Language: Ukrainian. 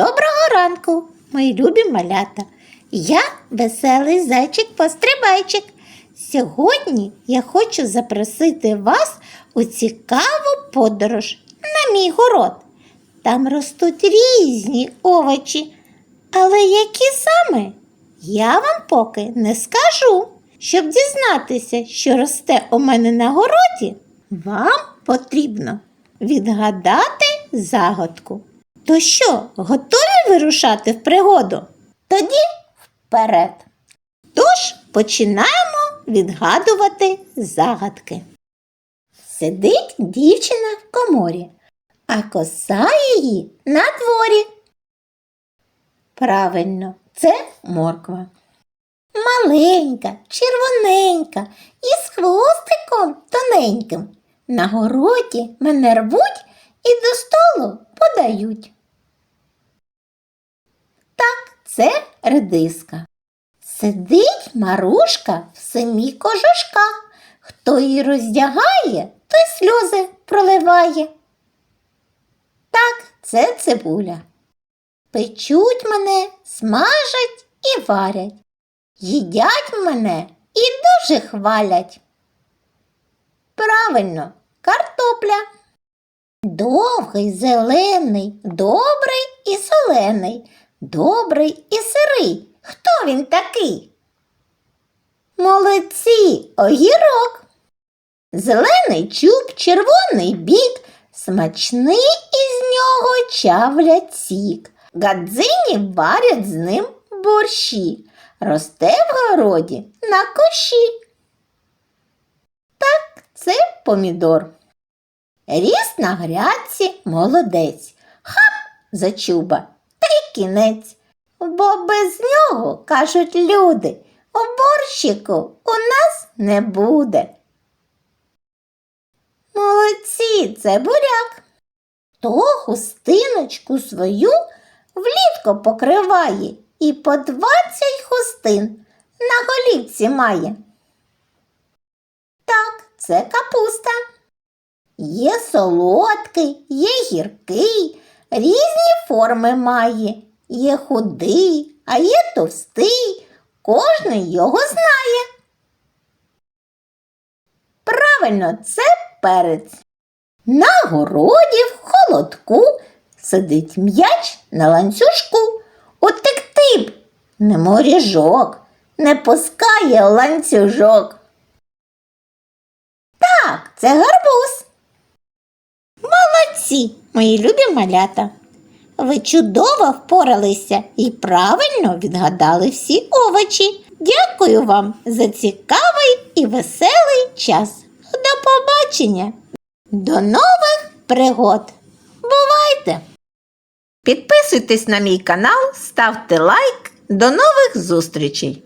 Доброго ранку, мої любі малята. Я веселий зайчик-пострибайчик. Сьогодні я хочу запросити вас у цікаву подорож на мій город. Там ростуть різні овочі, але які саме? Я вам поки не скажу. Щоб дізнатися, що росте у мене на городі, вам потрібно відгадати загадку. То що, готові вирушати в пригоду? Тоді вперед. Тож починаємо відгадувати загадки. Сидить дівчина в коморі, а коса її на дворі. Правильно, це морква. Маленька, червоненька і з хвостиком тоненьким. На городі мене рвуть і до столу подають. Це редиска. Сидить Марушка в семі кожушках. Хто її роздягає, той сльози проливає. Так, це цибуля. Печуть мене, смажать і варять. Їдять мене і дуже хвалять. Правильно, картопля. Довгий, зелений, добрий і солений, добрий і сирий. Хто він такий? Молодці, огірок. Зелений чуб, червоний бік, смачний із нього чавлять сік. Гадзині варять з ним борщі, росте в городі на кущі. Так, це помідор. Ріс на грядці молодець. Хап за чуба та кінець. Бо без нього, кажуть люди, у борщику у нас не буде. Молодці, це буряк. То хустиночку свою влітку покриває і по двадцять хустин на голівці має. Так, це капуста. Є солодкий, є гіркий, різні форми має. Є худий, а є товстий. Кожний його знає. Правильно, це перець. На городі в холодку сидить м'яч на ланцюжку. Утекти б не моріжок, не пускає ланцюжок. Так, це гарбуз. Молодці, мої любі малята. Ви чудово впоралися і правильно відгадали всі овочі. Дякую вам за цікавий і веселий час. До побачення! До нових пригод! Бувайте! Підписуйтесь на мій канал, ставте лайк. До нових зустрічей!